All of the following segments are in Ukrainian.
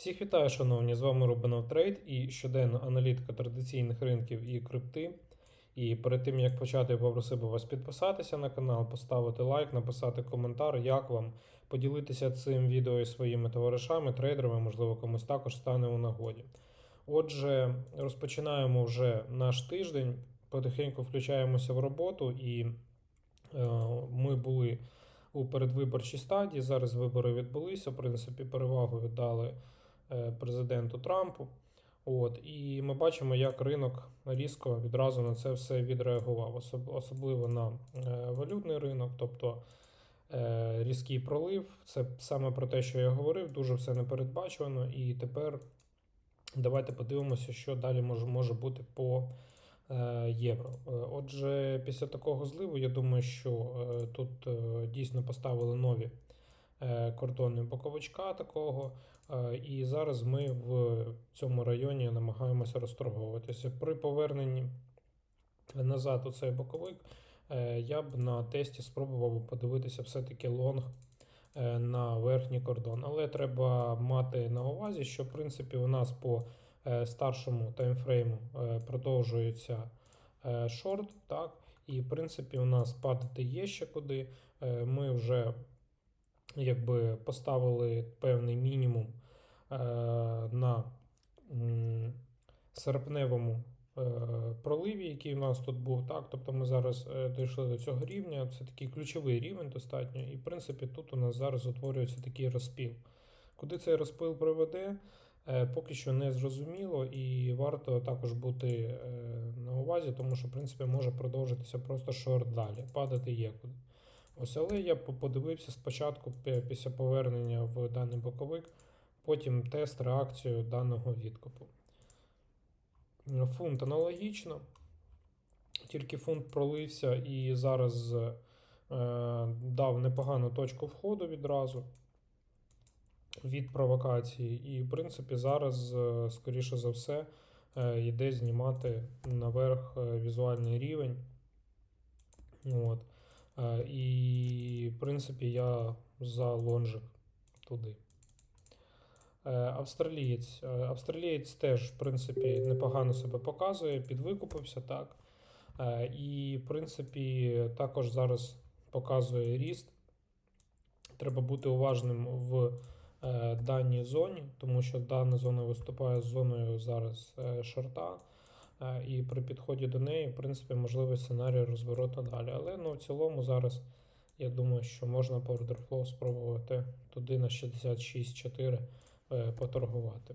Всіх вітаю, шановні! З вами Рубинов Трейд і щоденна аналітика традиційних ринків і крипти. І перед тим як почати, я попросив би вас підписатися на канал, поставити лайк, написати коментар, як вам, поділитися цим відео із своїми товаришами, трейдерами, можливо, комусь також стане у нагоді. Отже, розпочинаємо вже наш тиждень, потихеньку включаємося в роботу, і е, ми були у передвиборчій стадії. Зараз вибори відбулися. В принципі, перевагу віддали президенту Трампу. От, і ми бачимо, як ринок різко відразу на це все відреагував, особливо на е, валютний ринок, тобто е, різкий пролив. Це саме про те, що я говорив, дуже все непередбачувано. І тепер давайте подивимося, що далі може, може бути по е, євро. Е, Отже, після такого зливу, я думаю, що е, тут е, дійсно поставили нові е, кордони боковичка такого. Е, І зараз ми в цьому районі намагаємося розторговуватися. При поверненні назад у цей боковик е, я б на тесті спробував подивитися все-таки лонг на верхній кордон. Але треба мати на увазі, що в принципі у нас по старшому таймфрейму продовжується шорт, так, і в принципі у нас падати є ще куди. Ми вже якби поставили певний мінімум е, на серпневому е, проливі, який у нас тут був. Так? Тобто ми зараз е, дійшли до цього рівня. Це такий ключовий рівень достатньо. І в принципі тут у нас зараз утворюється такий розпіл. Куди цей розпил приведе? Поки що не зрозуміло, і варто також бути на увазі, тому що в принципі може продовжитися просто шорт далі, падати є куди. Ось, але я подивився спочатку після повернення в даний боковик, потім тест, реакцію даного відкупу. Фунт аналогічно, тільки фунт пролився і зараз е, дав непогану точку входу відразу від провокації. І, в принципі, зараз, е, скоріше за все, е, йде знімати наверх е, візуальний рівень. От. Е, І, в принципі, я за лонжик туди. Е, Австралієць. Е, Австралієць теж, в принципі, непогано себе показує, підвикупився так. І, в принципі, також зараз показує ріст. Треба бути уважним в даній зоні, тому що дана зона виступає з зоною зараз шорта. Е, І при підході до неї, в принципі, можливий сценарій розвороту далі. Але ну, в цілому зараз я думаю, що можна по flow спробувати туди на 66,4 е, поторгувати.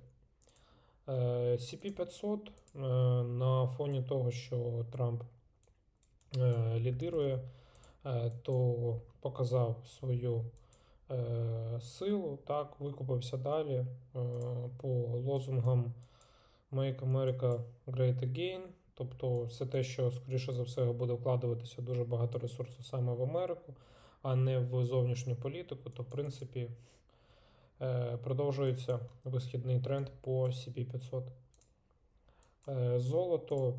Е, CP500 е, на фоні того, що Трамп лідирує, то показав свою силу, так, викупився далі по лозунгам Make America Great Again. Тобто все те, що, скоріше за все, буде вкладуватися дуже багато ресурсу саме в Америку, а не в зовнішню політику, то в принципі е, продовжується висхідний тренд по CP500. Е, Золото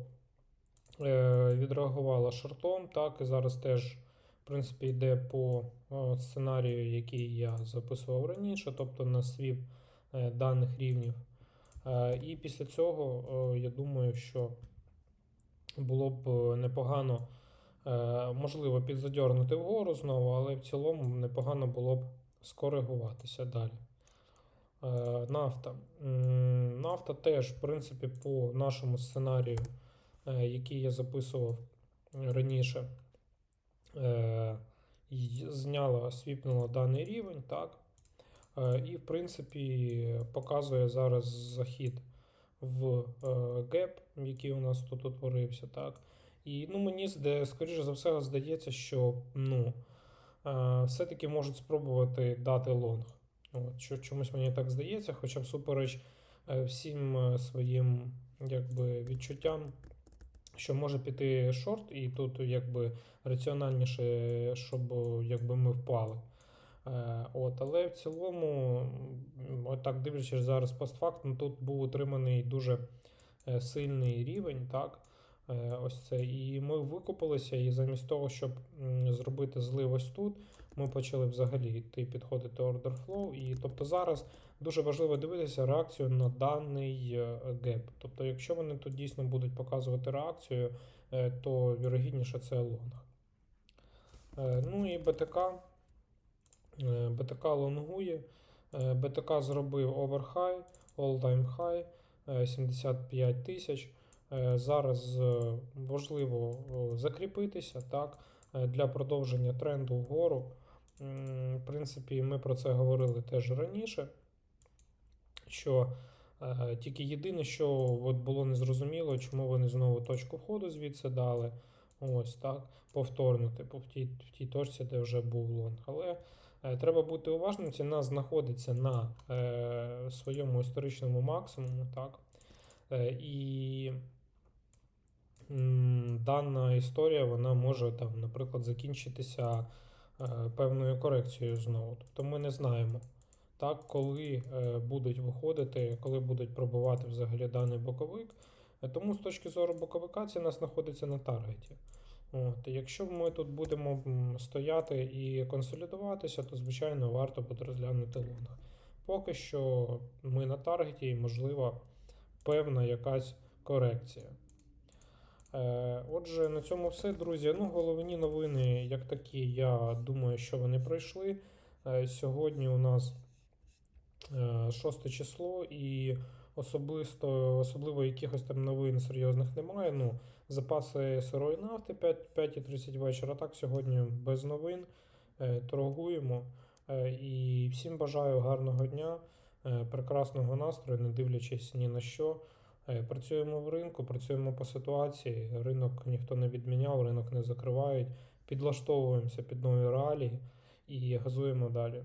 е, відреагувало шортом, так, і зараз теж, в принципі, йде по сценарію, який я записував раніше, тобто на свіп даних рівнів. Е, І після цього е, я думаю, що було б е, непогано, можливо, підзадьорнути вгору знову, але в цілому непогано було б скоригуватися далі. Нафта. Нафта теж, в принципі, по нашому сценарію, який я записував раніше, зняла, свіпнула даний рівень, так. Е, І, в принципі, показує зараз захід в геп, який у нас тут утворився, так. І ну, мені скоріше за все здається, що ну, е, все-таки можуть спробувати дати лонг. От, що, чомусь мені так здається, хоча всупереч е, всім своїм якби, відчуттям, що може піти шорт, і тут якби раціональніше, щоб якби ми впали. Е, От, але в цілому, м, отак дивлячись зараз постфактум, тут був утриманий дуже е, сильний рівень, так? Е, Ось це. І ми викупилися, і замість того, щоб зробити злив ось тут, ми почали взагалі йти підходити order flow. І тобто зараз дуже важливо дивитися реакцію на даний геп. Тобто, якщо вони тут дійсно будуть показувати реакцію, то вірогідніше це лонг. Ну і БТК. Е, БТК лонгує. Е, БТК зробив оверхай, all-time high е, 75 тисяч. Е, Зараз е, важливо закріпитися так, для продовження тренду вгору. В принципі, ми про це говорили теж раніше. Що тільки єдине, що от було незрозуміло, чому вони знову точку входу звідси дали. Ось так, повторно, типу, в тій, в тій точці, де вже був лонг. Але треба бути уважним, ціна знаходиться на е, своєму історичному максимуму. Так? Е, і м, дана історія вона може, там, наприклад, закінчитися е, певною корекцією знову. Тобто ми не знаємо, так, коли е, будуть виходити, коли будуть пробувати взагалі даний боковик. Е, Тому з точки зору боковика ціна знаходиться на таргеті. От, якщо ми тут будемо стояти і консолідуватися, то звичайно варто буде розглянути лонг. Поки що ми на таргеті і можлива певна якась корекція. Е, Отже, на цьому все, друзі. Ну, головні новини, як такі, я думаю, що вони пройшли. Е, Сьогодні у нас е, 6 число, і особисто, особливо якихось там новин серйозних немає. Ну, запаси сирої нафти 5.30 вечора. Так, сьогодні без новин. Е, Торгуємо. Е, І всім бажаю гарного дня, е, прекрасного настрою, не дивлячись ні на що. Працюємо в ринку, працюємо по ситуації. Ринок ніхто не відміняв, ринок не закривають. Підлаштовуємося під нові реалії і газуємо далі.